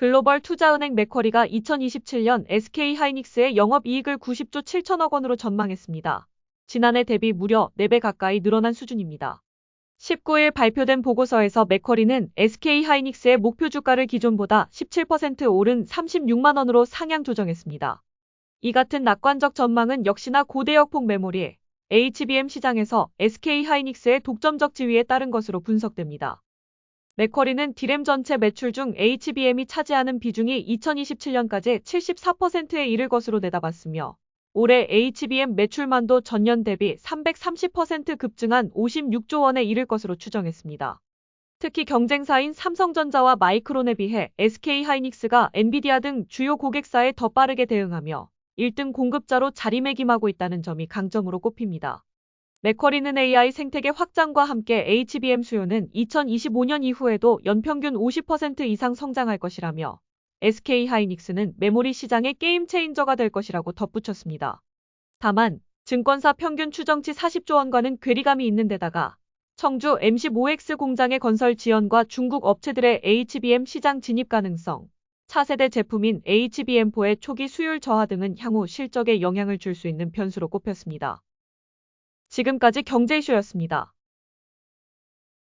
글로벌 투자은행 맥쿼리가 2027년 SK 하이닉스의 영업이익을 90조 7천억 원으로 전망했습니다. 지난해 대비 무려 4배 가까이 늘어난 수준입니다. 19일 발표된 보고서에서 맥쿼리는 SK 하이닉스의 목표 주가를 기존보다 17% 오른 36만 원으로 상향 조정했습니다. 이 같은 낙관적 전망은 역시나 고대역폭 메모리 HBM 시장에서 SK 하이닉스의 독점적 지위에 따른 것으로 분석됩니다. 맥쿼리는 디램 전체 매출 중 HBM이 차지하는 비중이 2027년까지 74%에 이를 것으로 내다봤으며 올해 HBM 매출만도 전년 대비 330% 급증한 56조 원에 이를 것으로 추정했습니다. 특히 경쟁사인 삼성전자와 마이크론에 비해 SK 하이닉스가 엔비디아 등 주요 고객사에 더 빠르게 대응하며 1등 공급자로 자리매김하고 있다는 점이 강점으로 꼽힙니다. 맥쿼리는 AI 생태계 확장과 함께 HBM 수요는 2025년 이후에도 연평균 50% 이상 성장할 것이라며 SK 하이닉스는 메모리 시장의 게임 체인저가 될 것이라고 덧붙였습니다. 다만 증권사 평균 추정치 40조 원과는 괴리감이 있는 데다가 청주 MC5X 공장의 건설 지연과 중국 업체들의 HBM 시장 진입 가능성, 차세대 제품인 HBM4의 초기 수율 저하 등은 향후 실적에 영향을 줄 수 있는 변수로 꼽혔습니다. 지금까지 경제 이슈였습니다.